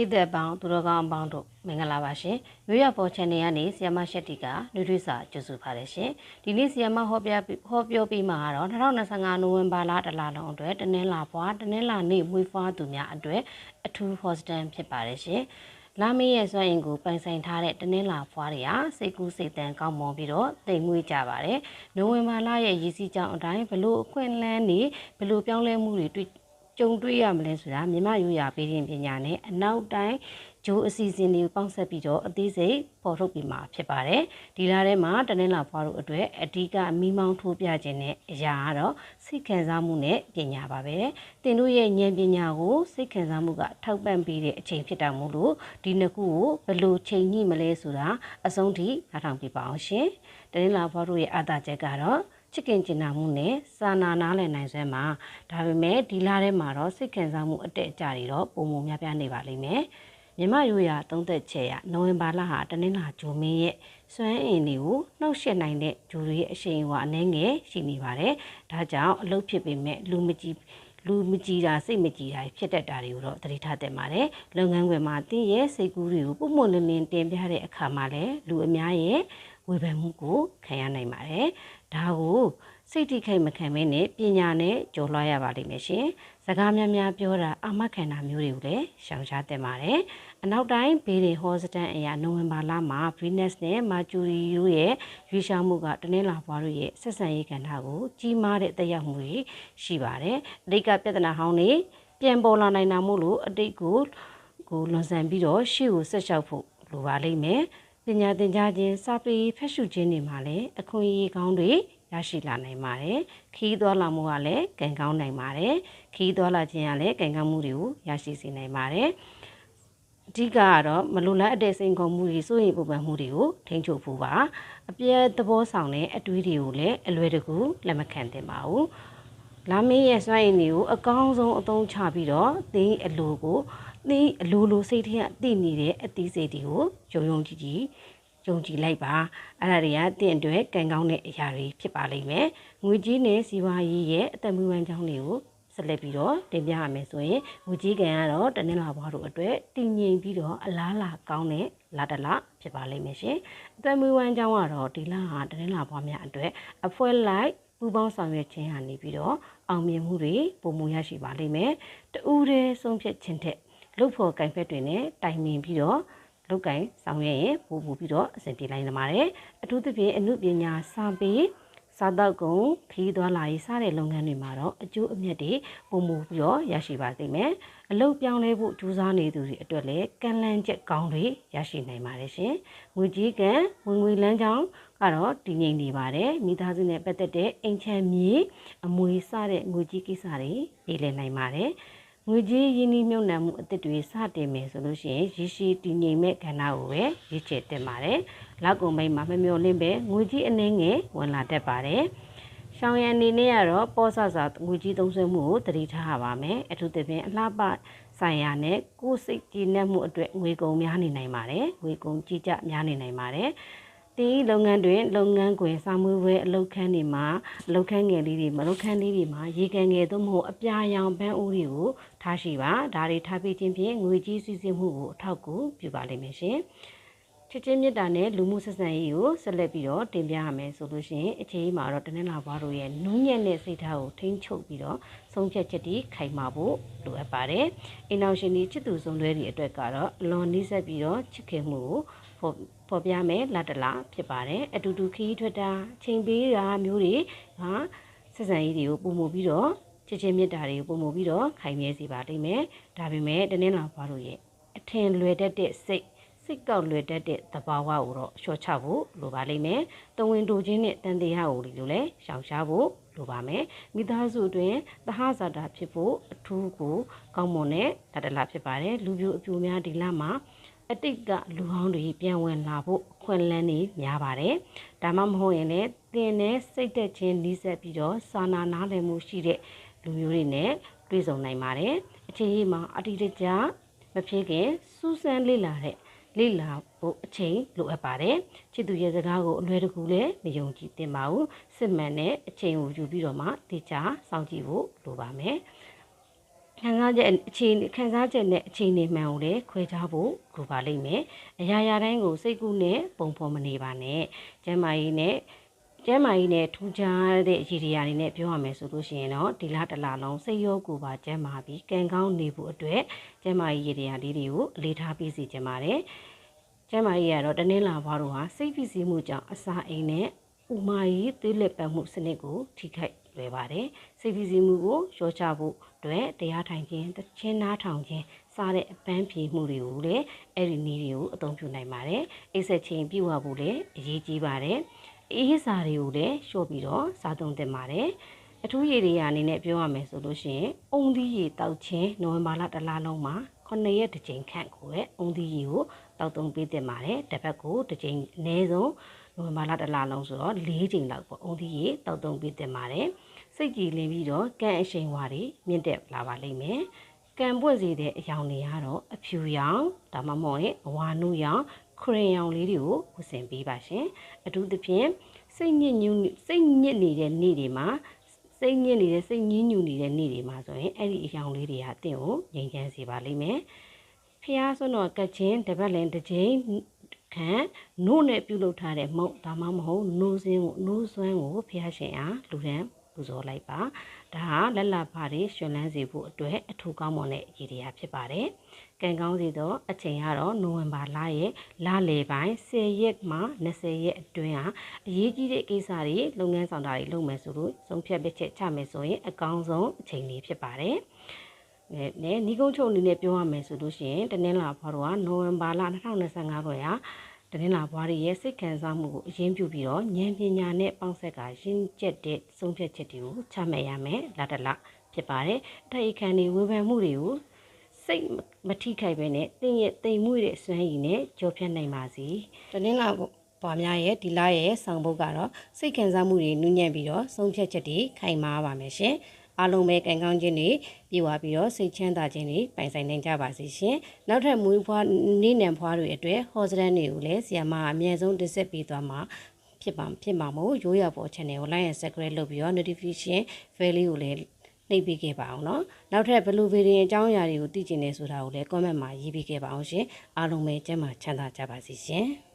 ရိသတ်ပေါင်းသူတော်ကောင်းအပေါင်းတို့မင်္ဂလာပါရှင်မြို့ရပေါ် channel ကနေဆီယမရှက်တီကနှွေးထွေးစာကြိုဆိုပါတယ်ရှင်ဒီနေ့ဆီယမဟောပြဟောပြောပြီးမှာကတော့2025နိုဝင်ဘာလတလလုံးအတွက်တနင်္လာဘွားတနင်္လာနေ့မွေးဖွားသူများအတွက်အထူး hostel ဖြစ်ပါတယ်ရှင်လာမင်းရဲ့စွမ်းအင်ကိုပိုင်ဆိုင်ထားတဲ့တနင်္လာဖွားတွေဟာစိတ်ကူးစိတ်တန်ကောင်းမွန်ပြီးတော့တိမ်မွေးကြပါတယ်။နိုဝင်ဘာလရဲ့ရည်စည်းကြောင်းအတိုင်းဘလို့အခွင့်အလန်းနေဘလို့ပြောင်းလဲမှုတွေတွေ့ ကြုံတွေ့ရမလဲဆိုတာမြမရိုးရာပေးခြင်းပညာနဲ့အနောက်တိုင်းဂျိုးအစီအစဉ်တွေကိုပေါင်းဆက်ပြီးတော့အသေးစိတ်ပေါ်ထုတ်ပြီးမှာဖြစ်ပါတယ်။ဒီလားထဲမှာတနင်္လာဖွားတို့အတွက်အဓိကမိမောင်းထိုးပြခြင်းနဲ့အရာကတော့စိတ်ခံစားမှုနဲ့ပညာပါပဲ။သင်တို့ရဲ့ဉာဏ်ပညာကိုစိတ်ခံစားမှုကထောက်ပံ့ပေးတဲ့အချိန်ဖြစ်တာမို့လို့ဒီနှစ်ခုကိုဘယ်လိုချိန်ညှိမလဲဆိုတာအဆုံးထိနားထောင်ပြပါအောင်ရှင်။တနင်္လာဖွားတို့ရဲ့အာသာချက်ကတော့ ချစ်ခင်ကျင်နာမှုနဲ့စာနာနားလည်နိုင်စွမ်းမှာဒါပေမဲ့ဒီလားထဲမှာတော့စိတ်ခံစားမှုအတက်အကျတွေတော့ပုံမများပြားနေပါလိမ့်မယ်မြမရိုးရာသုံးသက်ချက်ရနိုဝင်ဘာလဟာတနင်္လာဂျိုမင်းရဲ့စွမ်းအင်တွေကိုနှောက်ယှက်နိုင်တဲ့ဂျိုတွေရဲ့အရှိန်အဝါအနှဲငယ်ရှိနေပါတယ်ဒါကြောင့်အလုပ်ဖြစ်ပေမဲ့လူမကြည့်လူမကြည်တာစိတ်မကြည်တာဖြစ်တတ်တာတွေကိုတော့သတိထားသင့်ပါတယ်လုပ်ငန်းခွင်မှာတင်းရဲ့စိတ်ကူးတွေကိုပုံမှန်လင်းလင်းတင်ပြတဲ့အခါမှာလည်းလူအများရဲ့ ဝေဖန်မှုကိုခံရနိုင်ပါတယ်ဒါကိုစိတ်ထိခိုက်မခံမင်းနဲ့ပညာနဲ့ကြော်လွှားရပါလိမ့်မယ်ရှင်စကားများများပြောတာအမခံတာမျိုးတွေကိုလည်းရှောင်ရှားသင့်ပါတယ်အနောက်တိုင်းဘေးရင်ဟောစတန်အရာနိုဝင်ဘာလမှာ Venus နဲ့ Mercury တို့ရဲ့ရွေးရှားမှုကတနင်္လာဘွားတို့ရဲ့ဆက်ဆံရေးကဏ္ဍကိုကြီးမားတဲ့တက်ရောက်မှုတွေရှိပါတယ်အတိတ်ကပြဿနာဟောင်းတွေပြန်ပေါ်လာနိုင်တာမို့လို့အတိတ်ကိုကိုလွန်ဆန်ပြီးတော့ရှေ့ကိုဆက်လျှောက်ဖို့လိုပါလိမ့်မယ်ပ ညာသင်ကြားခြင်းစာပေဖက်ရှုခြင်းတွေမှာလည်းအခွင့်အရေးကောင်းတွေရရှိလာနိုင်ပါတယ်ခီးသွားလာမှုကလည်းကံကောင်းနိုင်ပါတယ်ခီးသွားလာခြင်းကလည်းကံကောင်းမှုတွေကိုရရှိစေနိုင်ပါတယ်အဓိကကတော့မလိုလားအပ်တဲ့စိန်ခေါ်မှုတွေစိုးရိမ်ပူပန်မှုတွေကိုထိန်းချုပ်ဖို့ပါအပြည့်သဘောဆောင်တဲ့အတွေးတွေကိုလည်းအလွယ်တကူလက်မခံသင့်ပါဘူးလာမင်းရဲ့စွမ်းရည်တွေကိုအကောင်းဆုံးအသုံးချပြီးတော့သင်အလိုကို သင်အလိုလိုစိတ်ထဲကတည်နေတဲ့အသီးစိတ်တွေကိုယုံယုံကြည်ကြည်ယုံကြည်လိုက်ပါအဲ့ဒါတွေကတင့်အတွက်ကံကောင်းတဲ့အရာတွေဖြစ်ပါလိမ့်မယ်ငွေကြီးနဲ့စီးပွားရေးရဲ့အသက်မွေးဝမ်းကြောင်းတွေကိုဆက်လက်ပြီးတော့တင်ပြရမယ်ဆိုရင်ငွေကြီးကံကတော့တနင်္လာဘွားတို့အတွက်တည်ငြိမ်ပြီးတော့အလားလာကောင်းတဲ့လာတလဖြစ်ပါလိမ့်မယ်ရှင်အသက်မွေးဝမ်းကြောင်းကတော့ဒီလဟာတနင်္လာဘွားများအတွက်အဖွဲလိုက်ပူပေါင်းဆောင်ရွက်ခြင်းဟာနေပြီးတော့အောင်မြင်မှုတွေပုံမူရရှိပါလိမ့်မယ်တူးတဲ့ဆုံးဖြတ်ခြင်းတဲ့ လုပ်ဖို့ကံဖက်တွေနဲ့တိုင်ပင်ပြီးတော့လုတ်ကင်ဆောင်ရွက်ရင်ပို့ပို့ပြီးတော့အဆင်ပြေနိုင်လာပါတယ်အထူးသဖြင့်အမှုပညာစာပေစားတော့ကုန်ခီးသွားလာရေးစတဲ့လုပ်ငန်းတွေမှာတော့အကျိုးအမြတ်တွေပုံမူပြီးတော့ရရှိပါသိမယ်အလုပ်ပြောင်းလဲဖို့ကြိုးစားနေသူတွေအတွက်လည်းကံလန်းချက်ကောင်းတွေရရှိနိုင်ပါတယ်ရှင်ငွေကြီးကံဝင်ငွေလန်းချောင်းကတော့တည်ငြိမ်နေပါတယ်မိသားစုနဲ့ပတ်သက်တဲ့အိမ်ချမ်းမြေအမွေစတဲ့ငွေကြီးကိစ္စတွေပြည်လည်နိုင်ပါတယ် ငွေကြေးရင်းနှီးမြှုပ်နှံမှုအသစ်တွေစတင်မယ်ဆိုလို့ရှိရင်ရရှိတည်ငြိမ်မဲ့ကဏ္ဍကိုပဲရည်ချယ်တင်ပါတယ်။လောက်ကုန်မိတ်မှာမမျော်လင့်ပဲငွေကြေးအနှင်းငယ်ဝင်လာတတ်ပါတယ်။ရှောင်းရန်အနေနဲ့ကတော့ပေါ်ဆဆာငွေကြီးသုံးစွဲမှုကိုတတိထားရပါမယ်။အထူးသဖြင့်အလှပဆိုင်ရာနဲ့ကိုယ်စိတ်ကြည်နက်မှုအတွက်ငွေကုန်များနေနိုင်ပါတယ်။ငွေကုန်ကြီးကြများနေနိုင်ပါတယ်။ ဒီလုပ်ငန်းတွင်လုပ်ငန်းခွင်စာမှုဝဲအလုပ်ခန်းတွေမှာအလုပ်ခန်းငယ်လေးတွေမလုပ်ခန်းလေးတွေမှာရေကန်ငယ်သို့မဟုတ်အပြာရောင်ပန်းဦးတွေကိုထားရှိပါဒါတွေထားပြီးခြင်းဖြင့်ငွေကြီးစီးဆင်းမှုကိုအထောက်အကူပြုပါလိမ့်မယ်ရှင် ချစ်ချင်းမြတ်တာနဲ့လူမှုဆက်ဆံရေးကိုဆက်လက်ပြီးတော့တင်ပြရမယ်ဆိုလို့ရှိရင်အခြေအမှာတော့တနင်္လာဘွားတို့ရဲ့နူးညံ့တဲ့စိတ်ထားကိုထိန်းချုပ်ပြီးတော့ဆုံးဖြတ်ချက်တွေခိုင်မာဖို့လိုအပ်ပါတယ်။အိမ်အောင်ရှင်ဒီချစ်သူဆုံးလွဲတွေအတွက်ကတော့အလွန်နှိစက်ပြီးတော့ချစ်ခင်မှုကိုဖော်ပြမယ်လက်တလာဖြစ်ပါတယ်အတူတူခီးထွက်တာချိန်ပေးတာမျိုးတွေဟာဆက်ဆံရေးတွေကိုပုံမူပြီးတော့ချစ်ချင်းမြတ်တာတွေကိုပုံမူပြီးတော့ခိုင်မြဲစေပါလိမ့်မယ်ဒါပေမဲ့တနင်္လာဘွားတို့ရဲ့အထင်လွယ်တတ်တဲ့စိတ် စိတ်ကောက်လွယ်တတ်တဲ့သဘာဝကိုတော့လျှော့ချဖို့လိုပါလိမ့်မယ်။တဝင်တူချင်းနဲ့တန်တရားကိုလိုလဲရှောင်ရှားဖို့လိုပါမယ်။မိသားစုအတွင်းသဟဇာတာဖြစ်ဖို့အထူးကိုကောင်းမွန်တဲ့တတလာဖြစ်ပါတယ်။လူပြိုအပြိုများဒီလမှာအတိတ်ကလူဟောင်းတွေပြန်ဝင်လာဖို့ခွင့်လန်းနေများပါတယ်။ဒါမှမဟုတ်ရင်လည်းသင်နဲ့စိတ်သက်ချင်းနှီးဆက်ပြီးတော့စာနာနားလည်မှုရှိတဲ့လူမျိုးတွေနဲ့တွေ့ဆုံနိုင်ပါတယ်။အချိန်ကြီးမှာအတိတ်ကြမဖြစ်ခင်စူးစမ်းလေ့လာတဲ့ လေ့လာဖို့အချိန်လိုအပ်ပါတယ်။ချစ်သူရဲ့စကားကိုအလွယ်တကူလည်းမယုံကြည်သင့်ပါဘူး။စစ်မှန်တဲ့အချိန်ကိုယူပြီးတော့မှတေချာစောင့်ကြည့်ဖို့လိုပါမယ်။ခံစားချက်အခြေအနေခံစားချက်နဲ့အခြေအနေမှန်ကိုလည်းခွဲခြားဖို့လိုပါလိမ့်မယ်။အရာရာတိုင်းကိုစိတ်ကူးနဲ့ပုံဖော်မနေပါနဲ့။ကျမ်းမာရေးနဲ့ ကျမ်းမာရေးနဲ့ထူးခြားတဲ့အရေးတွေအနေနဲ့ပြောရမယ်ဆိုလို့ရှိရင်တော့ဒီလတစ်လလုံးစိတ်ရောကိုယ်ပါကျမ်းမာပြီးကံကောင်းနေဖို့အတွက်ကျမ်းမာရေးရည်တရားလေးတွေကိုအလေးထားပြီးစီကျင်ပါတယ်။ကျမ်းမာရေးကတော့တနင်္လာဘွားတို့ဟာစိတ်ဖိစီးမှုကြောင့်အစာအိမ်နဲ့ဥမာရေးသွေးလက်ပတ်မှုစနစ်ကိုထိခိုက်လွယ်ပါတယ်။စိတ်ဖိစီးမှုကိုလျှော့ချဖို့အတွက်တရားထိုင်ခြင်းတခြင်းနားထောင်ခြင်းစားတဲ့အပန်းဖြေမှုတွေကိုလည်းအဲ့ဒီနည်းတွေကိုအသုံးပြုနိုင်ပါတယ်။အိပ်ဆက်ခြင်းပြုဝဖို့လည်းအရေးကြီးပါတယ်။ အေးစာတွေကိုလည်းလျှော့ပြီးတော့စားသုံးသင့်ပါတယ်။အထူးရည်တွေအနေနဲ့ပြောရမယ်ဆိုလို့ရှိရင်အုံသီးရည်တောက်ခြင်းနိုဝင်ဘာလတစ်လလုံးမှာ9ရက်တစ်ကြိမ်ခန့်ကိုပဲအုံသီးရည်ကိုတောက်သုံးပေးသင့်ပါတယ်။တစ်ပတ်ကိုတစ်ကြိမ်အနည်းဆုံးနိုဝင်ဘာလတစ်လလုံးဆိုတော့၄ကြိမ်လောက်ပေါ့အုံသီးရည်တောက်သုံးပေးသင့်ပါတယ်။စိတ်ကြည်လင်ပြီးတော့ကံအရှိန်ဝါတွေမြင့်တက်လာပါလိမ့်မယ်။ကံပွင့်စေတဲ့အယောင်တွေကတော့အဖြူရောင်ဒါမှမဟုတ်ရင်အဝါနုရောင် ခရင်ရောင်လေးတွေကိုဝတ်ဆင်ပေးပါရှင်။အထူးသဖြင့်စိတ်ညစ်ညူးစိတ်ညစ်နေတဲ့နေ့တွေမှာစိတ်ညစ်နေတဲ့စိတ်ညစ်ညူးနေတဲ့နေ့တွေမှာဆိုရင်အဲ့ဒီအယောင်လေးတွေကတင့်ကိုငြိမ်ချမ်းစေပါလိမ့်မယ်။ဖျားစွန်းတော်ကတ်ချင်းတပတ်လင်တစ်ချိန်ခံနို့နဲ့ပြုလုပ်ထားတဲ့မုတ်ဒါမှမဟုတ်နိုးစင်းကိုနိုးစွမ်းကိုဖျားရှင်အားလူတန်းပူဇော်လိုက်ပါ ဒါဟာလက်လက်ပါတွေရှင်လန်းစေဖို့အတွက်အထူးကောင်းမွန်တဲ့ရည်ရည်ဖြစ်ပါတယ်ကံကောင်းစီသောအချိန်ကတော့နိုဝင်ဘာလရဲ့လလယ်ပိုင်း10ရက်မှ20ရက်အတွင်းဟာအရေးကြီးတဲ့ကိစ္စတွေလုပ်ငန်းဆောင်တာတွေလုပ်မယ်ဆိုလို့ဆုံးဖြတ်ပိတ်ချက်ချမယ်ဆိုရင်အကောင်းဆုံးအချိန်လေးဖြစ်ပါတယ်နဲ့နဲ့ညီကုန်းချုပ်အနေနဲ့ပြောရမယ်ဆိုလို့ရှိရင်တနင်္လာဘွားတော်ကနိုဝင်ဘာလ2025ခုရာ တနင်္လာဘွားရဲ့စိတ်ခံစားမှုကိုအရင်ပြုပြီးတော့ဉာဏ်ပညာနဲ့ပေါင်းဆက်ကရင်းကျက်တဲ့ဆုံးဖြတ်ချက်တွေကိုချမှတ်ရမယ်လာတလဖြစ်ပါတယ်။တိုက်ခန်းတွေဝေဖန်မှုတွေကိုစိတ်မထိခိုက်ပဲနဲ့တင်းရဲ့တိမ်မှုရဲ့စွမ်းရည်နဲ့ကြောဖြတ်နိုင်ပါစီ။တနင်္လာဘွားများရဲ့ဒီလရဲ့ဆောင်ပုတ်ကတော့စိတ်ခံစားမှုတွေနူးညံ့ပြီးတော့ဆုံးဖြတ်ချက်တွေခိုင်မာပါမယ်ရှင်။ အားလုံးပဲကံကောင်းခြင်းတွေပြေဝပြီးတော့စိတ်ချမ်းသာခြင်းတွေပိုင်ဆိုင်နိုင်ကြပါစေရှင်။နောက်ထပ်မွေးဖွားနေ့နံဖွားတွေအတွက်ဟောစရန်တွေကိုလည်းဆီယမအမြဲဆုံးတစ်ဆက်ပေးသွားမှာဖြစ်ပါဖြစ်မှာမို့ရိုးရပေါ် channel ကို like and subscribe လုပ်ပြီးတော့ notification bell လေးကိုလည်းနှိပ်ပေးခဲ့ပါအောင်နော်နောက်ထပ်ဘလူးဗီဒီယိုအကြောင်းအရာတွေကိုသိချင်နေဆိုတာကိုလည်း comment မှာရေးပေးခဲ့ပါအောင်ရှင်အားလုံးပဲကျမ်းမာချမ်းသာကြပါစေရှင်